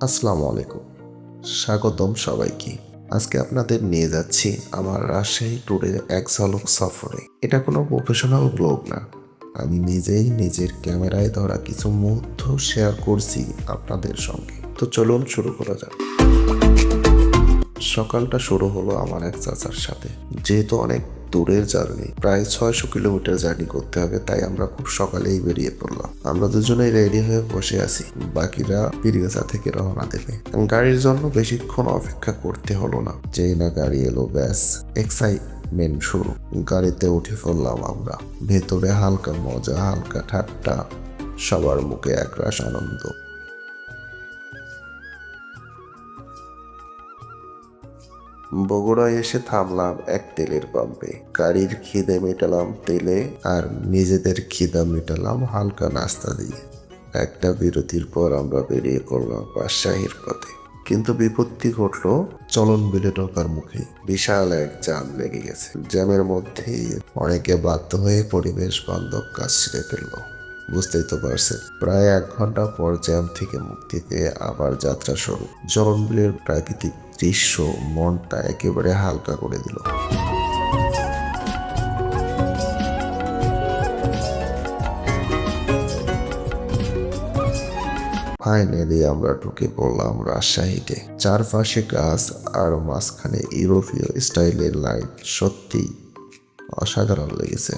আসসালামু আলাইকুম। স্বাগতম সবাইকে। আজকে আপনাদের নিয়ে যাচ্ছি আমার রাজশাহী ট্যুরের এক ঝলক সফরে। এটা কোনো প্রফেশনাল ব্লগ না। আমি নিজেই নিজের ক্যামেরায় ধরা কিছু মুহূর্ত শেয়ার করছি আপনাদের সঙ্গে। তো চলুন শুরু করা যাক। সকালটা শুরু হলো আমার এক চাচার সাথে। যেহেতু অনেক দূরের জার্নি, প্রায় ছয়শো কিলোমিটার জার্নি করতে হবে, তাই আমরা খুব সকালেই বেরিয়ে পড়লাম। আমরা দুজনেই রেডি হয়ে বসে আছি। বাকিরা পীরগাছা থেকে রওনা দেবে। গাড়ির জন্য বেশিক্ষণ অপেক্ষা করতে হলো না। যেই না গাড়ি এলো, ব্যাস এক্সাইটমেন্ট শুরু। গাড়িতে উঠে পড়লাম আমরা। ভেতরে হালকা মজা, হালকা ঠাট্টা। সবার মুখে একরাশ আনন্দ। বগুড়ায় এসে থামলাম এক তেলের পাম্পে। গাড়ির খিদে মেটালাম তেলে আর নিজেদের খিদা মেটালাম হালকা নাস্তা দিয়ে। একটা বিরতির পর আমরা বেরিয়ে পড়লাম রাজশাহীর পথে। কিন্তু বিপত্তি ঘটলো চলন বিলে ঢোকার মুখে। বিশাল এক জ্যাম লেগে গেছে। জ্যামের মধ্যেই অনেকে বাধ্য হয়ে পরিবেশ বান্ধব কাজ ছেড়ে ফেলল। বুঝতেই তো পারছেন, প্রায় এক ঘণ্টা পর জ্যাম থেকে মুক্তি পেয়ে আবার যাত্রা শুরু। জলনবিলের প্রাকৃতিক দৃশ্য মনটা একেবারে হালকা করে দিল। ফাইনালি আমরা ঢুকে পড়লাম রাজশাহীতে। চারপাশে গাছ আর মাঝখানে ইউরোপীয় স্টাইলের লাইট সত্যি অসাধারণ লেগেছে।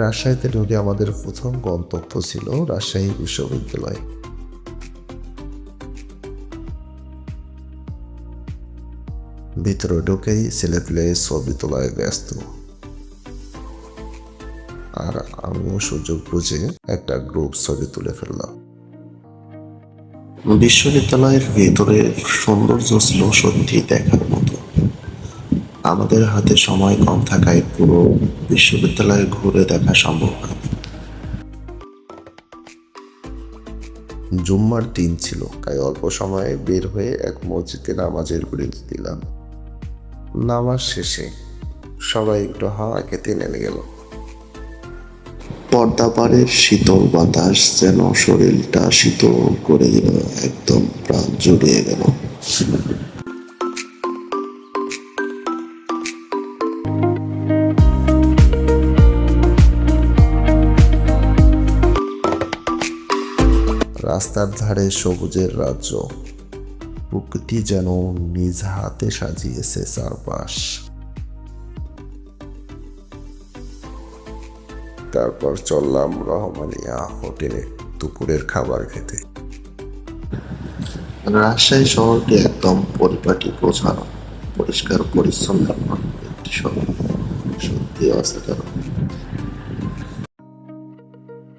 রাজশাহীতে ঢুকে আমাদের প্রথম গন্তব্য ছিল রাজশাহী বিশ্ববিদ্যালয়। ভিতরে ঢুকেই ছেলেপেলে ছবি তোলায় ব্যস্ত। আর আমিও সুযোগ বুঝে একটা গ্রুপ ছবি তুলে ফেললাম। বিশ্ববিদ্যালয়ের ভেতরে সৌন্দর্য ছিল সত্যি দেখার মতো। আমাদের হাতে সময় কম থাকায় পুরো বিশ্ববিদ্যালয়ে ঘুরে দেখা সম্ভব হয়নি। জুম্মার দিন ছিল, তাই অল্প সময়ে বের হয়ে এক মসজিদে নামাজের বিরতি দিলাম। নামাজ শেষে সবাই একটু হাওয়া খেতে নেমে গেল। পর্দা পাড়ের শীতল বাতাস যেন শরীরটা শীতল করে দিল একদম প্রাণ জুড়িয়ে গেল। রাস্তার ধারে সবুজের রাজ্য। প্রকৃতি যেন নিজ হাতে সাজিয়েছে চারপাশ তারপর চললাম রহমানিয়া হোটেলে দুপুরের খাবার খেতে। রাজশাহী শহরটি একদম পরিপাটি গোছানো পরিষ্কার পরিচ্ছন্ন একটি শহর। সত্যি অসাধারণ।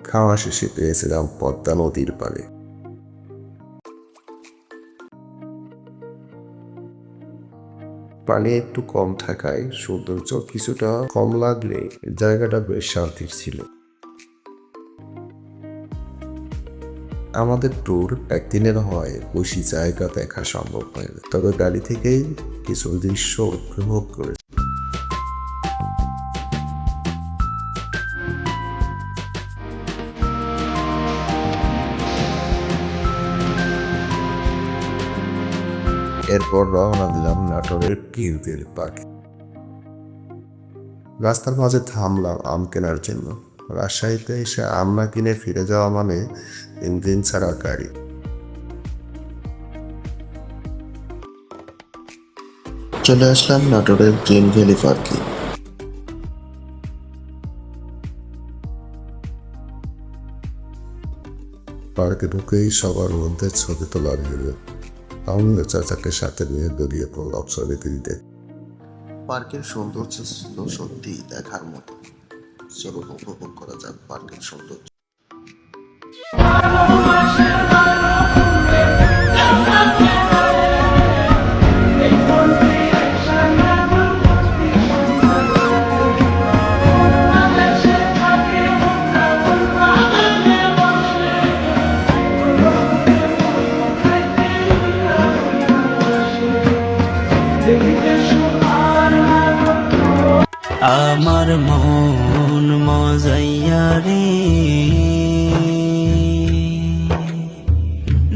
খাওয়া শেষে পেয়েছিলাম পদ্মা নদীর পাড়ে। পানি একটু কম থাকায় সৌন্দর্য কিছুটা কম লাগলে জায়গাটা বেশ শান্তির ছিল। আমাদের ট্যুর একদিনের হয়, বেশি জায়গা দেখা সম্ভব হয়নি তবে গাড়ি থেকেই কিছু দৃশ্য উপভোগ করে এরপর রওনা দিলাম নাটোরের পীরদের পাখি। রাস্তার মাঝে থামলাম আম কেনার জন্য। রাজশাহীতে এসে আম না কিনে ফিরে যাওয়া মানে ইঞ্জিন ছাড়া গাড়ি। চলে আসলাম নাটোরের গ্রিন ভ্যালি পার্কে। পার্কে ঢুকেই সবার মধ্যে ছবি তোলা ভিড় আমিও চাচাকে সাথে নিয়ে বেরিয়ে পড়ল দিতে। পার্কের সৌন্দর্য ছিল সত্যি দেখার মতো। চলুন উপভোগ করা যাক পার্কের সৌন্দর্য। আমার মন মজাইয়া রে।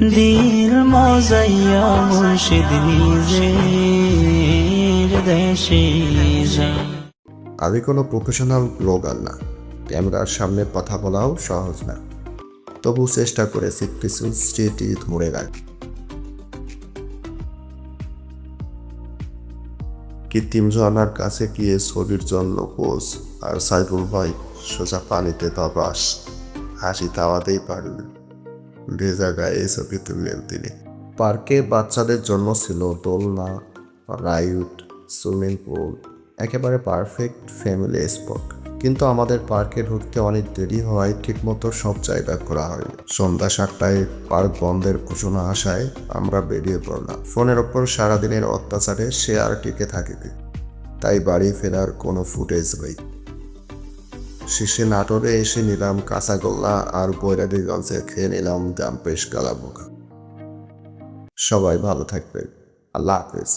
দিল মজাইয়া মুর্শিদ নিজের দেশে আমি কোনো প্রফেশনাল ব্লগার না। ক্যামেরার সামনে কথা বলাও সহজ না। তবু চেষ্টা করেছি কিছু স্মৃতি ধরে রাখ। কৃত্রিম ঝর্নার কাছে গিয়ে ছবির জন্য কোচ আর সাইফুল ভাই সোজা পানিতে তবাস হাসি তাওয়াতেই পারলেন। ভেজা গায়ে ছবি তুললেন তিনি। পার্কে বাচ্চাদের জন্য ছিল দোলনা রাইড সুইমিং পুল, একেবারে পারফেক্ট ফ্যামিলি স্পট। কিন্তু আমাদের পার্কে ঢুকতে অনেক দেরি হওয়ায় ঠিকমতো সব জায়গা করা হয়নি। সন্ধ্যা সাতটায় পার্ক বন্ধের ঘোষণা আসায় আমরা বেরিয়ে পড়লাম। ফোনের ওপর সারাদিনের অত্যাচারে সে আর টিকে থাকেনি। তাই বাড়ি ফেরার কোনো ফুটেজ নেই। শেষে নাটোরে এসে নিলাম কাঁচাগোল্লা আর বৈরাগীগঞ্জে খেয়ে নিলাম দাম পেশ গালাবোকা সবাই ভালো থাকবে আল্লাহ হাফেজ।